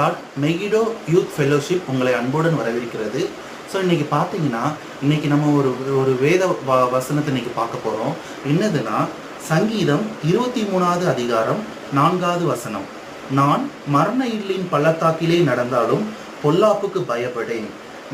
Lot Megiddo youth fellowship உங்களை அன்புடன் வரவேற்கிறது. ஸோ இன்னைக்கு பார்த்தீங்கன்னா இன்னைக்கு நம்ம ஒரு ஒரு வேத வ வசனத்தை இன்னைக்கு பார்க்க போகிறோம் என்னதுன்னா சங்கீதம் இருபத்தி மூணாவது அதிகாரம் நான்காவது வசனம். நான் மரண இல்லின் பள்ளத்தாக்கிலே நடந்தாலும் பொல்லாப்புக்கு பயப்படேன்.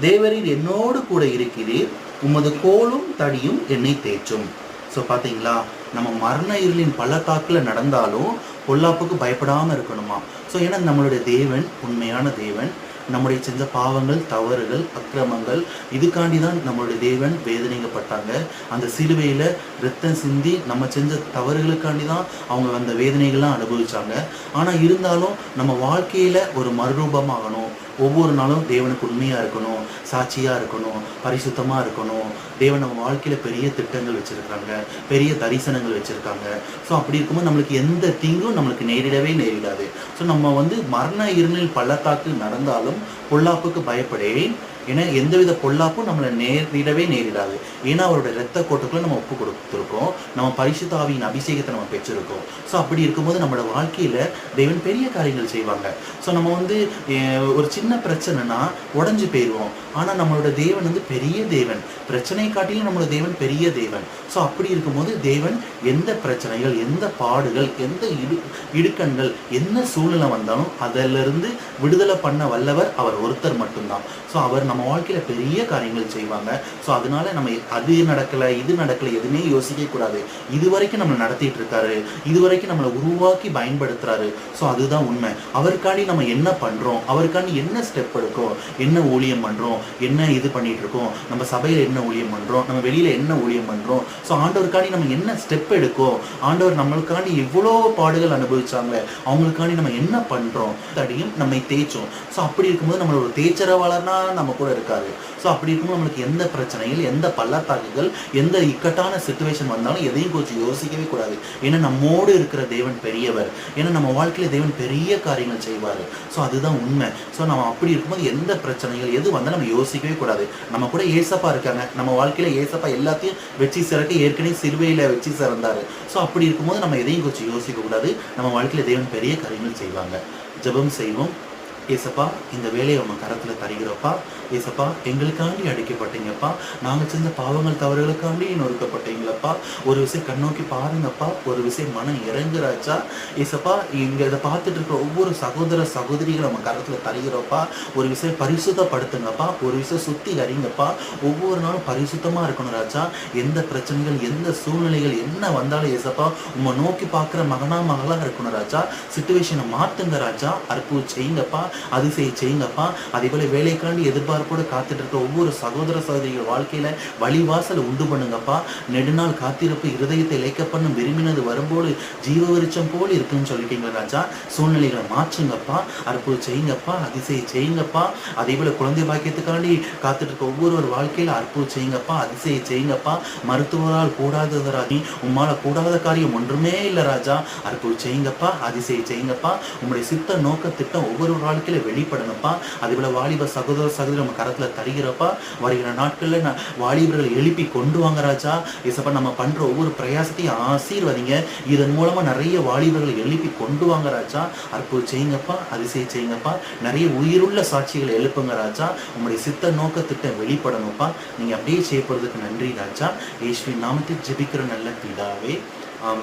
தேவரில் என்னோடு கூட இருக்கிறீர். உமது கோலும் தடியும் என்னை தேற்றும். ஸோ பார்த்தீங்களா? நம்ம மரண இருளின் பள்ளத்தாக்கில் நடந்தாலும் பொல்லாப்புக்கு பயப்படாமல் இருக்கணுமா? ஸோ ஏன்னா நம்மளுடைய தேவன் உண்மையான தேவன். நம்முடைய செஞ்ச பாவங்கள் தவறுகள் அக்கிரமங்கள் இதுக்காண்டி தான் நம்மளுடைய தேவன் வேதனைக்கப்பட்டாங்க அந்த சிலுவையில் ரத்தம் சிந்தி நம்ம செஞ்ச தவறுகளுக்காண்டி தான் அவங்க அந்த வேதனைகள்லாம் அனுபவிச்சாங்க. ஆனால் இருந்தாலும் நம்ம வாழ்க்கையில் ஒரு மறுரூபமாகணும். ஒவ்வொரு நாளும் தேவனுக்கு உண்மையாக இருக்கணும் சாட்சியாக இருக்கணும் பரிசுத்தமாக இருக்கணும். தேவன் நம்ம வாழ்க்கையில் பெரிய திட்டங்கள் வச்சுருக்காங்க பெரிய தரிசனங்கள் வச்சுருக்காங்க. ஸோ அப்படி இருக்கும்போது நம்மளுக்கு எந்த தீங்கும் நம்மளுக்கு நேரிடவே நேரிடாது. ஸோ நம்ம வந்து மரண இருளில் பள்ளத்தாக்கு நடந்தாலும் பொல்லாப்புக்கு பயப்படேன். ஏன்னா எந்தவித பொல்லாப்பும் நம்மளை நேரிடவே நேரிடாது. ஏன்னா அவரோட ரத்த கோட்டுக்குள்ள நம்ம ஒப்பு கொடுத்துருக்கோம். நம்ம பரிசுத்தாவியின் அபிஷேகத்தை நம்ம பெற்றிருக்கோம். ஸோ அப்படி இருக்கும்போது நம்மளோட வாழ்க்கையில் தேவன் பெரிய காரியங்கள் செய்வாங்க. ஸோ நம்ம வந்து ஒரு சின்ன பிரச்சனைனா உடஞ்சி போயிடுவோம் ஆனால் நம்மளோட தேவன் வந்து பெரிய தேவன். பிரச்சனை காட்டிலும் நம்மளோட தேவன் பெரிய தேவன். ஸோ அப்படி இருக்கும்போது தேவன் எந்த பிரச்சனைகள் எந்த பாடுகள் எந்த இடு இடுக்கண்கள் என்ன சூழ்நிலை வந்தாலும் அதிலிருந்து விடுதலை பண்ண வல்லவர் அவர் ஒருத்தர் மட்டும்தான். ஸோ அவர் நம்ம வாழ்க்கையில் பெரிய காரியங்கள் செய்வாங்க. ஸோ அதனால நம்ம அது நடக்கலை இது நடக்கலை எதுவுமே யோசிக்க கூடாது. இது வரைக்கும் நம்மளை நடத்திட்டு இருக்காரு. இது வரைக்கும் நம்மளை உருவாக்கி பயன்படுத்துறாரு. ஸோ அதுதான் உண்மை. அவருக்காண்டி நம்ம என்ன பண்றோம்? அவருக்காண்டி என்ன ஸ்டெப் எடுக்கோம் என்ன ஊழியம் பண்றோம்? என்ன இது பண்ணிட்டு இருக்கோம்? நம்ம சபையில என்ன ஊழியம் பண்றோம்? நம்ம வெளியில என்ன ஊழியம் பண்றோம்? ஸோ ஆண்டவருக்காண்டி நம்ம என்ன ஸ்டெப் எடுக்கும்? ஆண்டவர் நம்மளுக்காண்டி எவ்வளோ பாடுகள் அனுபவிச்சாங்களே அவங்களுக்காண்டி நம்ம என்ன பண்றோம்? தடியும் நம்மை தேய்ச்சோம். ஸோ அப்படி இருக்கும்போது நம்மளோட தேய்ச்சரவாளர்னா நம்ம கூட இருக்காரு. ஸோ அப்படி இருக்கும்போது நம்மளுக்கு எந்த பிரச்சனைகள் எந்த பள்ளத்தாக்குகள் எந்த இக்கட்டான சுச்சுவேஷன் வந்தாலும் எதையும் கொஞ்சம் யோசிக்கவே கூடாது. ஏன்னா நம்மோடு இருக்கிற தேவன் பெரியவர். ஏன்னா நம்ம வாழ்க்கையில் தேவன் பெரிய காரியங்கள் செய்வார். ஸோ அதுதான் உண்மை. ஸோ நம்ம அப்படி இருக்கும்போது எந்த பிரச்சனைகள் எது வந்தாலும் நம்ம யோசிக்கவே கூடாது. நம்ம கூட ஏசப்பா இருக்காங்க. நம்ம வாழ்க்கையில் ஏசப்பா எல்லாத்தையும் வச்சு சிறக்க ஏற்கனவே சிறுவையில் வச்சு சிறந்தார். ஸோ அப்படி இருக்கும்போது நம்ம எதையும் கொஞ்சம் யோசிக்கக்கூடாது. நம்ம வாழ்க்கையில் தேவன் பெரிய காரியங்கள் செய்வாங்க. ஜெபம் செய்வோம். ஏசப்பா இந்த வேலையை உங்கள் கரத்தில் தருகிறப்பா. ஏசப்பா எங்களுக்காண்டி அடிக்கப்பட்டீங்கப்பா. நாங்கள் செஞ்ச பாவங்கள் தவறுகளுக்காண்டி நொறுக்கப்பட்டீங்களப்பா. ஒரு விஷயம் கண்ணோக்கி பாருங்கப்பா. ஒரு விஷயம் மனம் இறங்குறாச்சா. ஏசப்பா இங்கே இதை பார்த்துட்டு இருக்கிற ஒவ்வொரு சகோதர சகோதரிகளை நம்ம கரத்தில் தருகிறோப்பா. ஒரு விஷயம் பரிசுத்தப்படுத்துங்கப்பா. ஒரு விஷயம் சுத்தி அறிங்கப்பா. ஒவ்வொரு நாளும் பரிசுத்தமாக இருக்கணும் ராஜா. எந்த பிரச்சனைகள் எந்த சூழ்நிலைகள் என்ன வந்தாலும் ஏசப்பா உங்களை நோக்கி பார்க்குற மகனா மகளாக இருக்கணும் ராஜா. சுச்சுவேஷனை மாற்றுங்க ராஜா. அற்புதம் செய்யுங்கப்பா. அதிசயம் செய்யுங்கப்பா. அதே போல வேலைக்காண்டி எதிர்பார்ப்போடு காத்துட்டு இருக்க ஒவ்வொரு சகோதர சகோதரிகள் வாழ்க்கையில வழிவாசலை உண்டு பண்ணுங்கப்பா. நெடுநாள் காத்திருப்பு இருதயத்தை இழைக்க பண்ணும் விரும்பினது வரும்போது ஜீவ விருச்சம் போல் இருக்குன்னு சொல்லிட்டீங்க ராஜா. சூழ்நிலைகளை மாற்றுங்கப்பா. அற்புத செய்யுங்கப்பா. அதிசயம் செய்யுங்கப்பா. அதே போல குழந்தை பாக்கியத்துக்காண்டி காத்துட்டு இருக்க ஒவ்வொரு வாழ்க்கையில அற்புத செய்யுங்கப்பா. அதிசயம் செய்யுங்கப்பா. மருத்துவரால் கூடாததராகி உம்மால கூடாத காரியம் ஒன்றுமே இல்லை ராஜா. அற்புத செய்யுங்கப்பா. அதிசயம் செய்யுங்கப்பா. உங்களுடைய சித்த நோக்க திட்டம் ஒவ்வொரு வாழ்க்கையில வெளிப்படணும்ப்பா. அதே போல வாலிப சகோதர சகோதரி நம்ம கரத்துல தருகிறப்பா வருகிற நாட்கள்ல நான் வாலிபர்களை எழுப்பி கொண்டு வாங்க ராஜா. இசப்பா நம்ம பண்ற ஒவ்வொரு பிரயாசத்தையும் ஆசீர்வதிங்க. இதன் மூலமா நிறைய வாலிபர்களை எழுப்பி கொண்டு வாங்க ராஜா. அற்புதம் செய்யுங்கப்பா அதிசயம் செய்யுங்கப்பா. நிறைய உயிருள்ள சாட்சிகளை எழுப்புங்க ராஜா. உங்களுடைய சித்த நோக்க திட்டம் வெளிப்படணும்ப்பா. நீங்க அப்படியே செய்யப்படுறதுக்கு நன்றி ராஜா. இயேசுவின் நாமத்தில் ஜெபிக்கிற நல்ல பிதாவே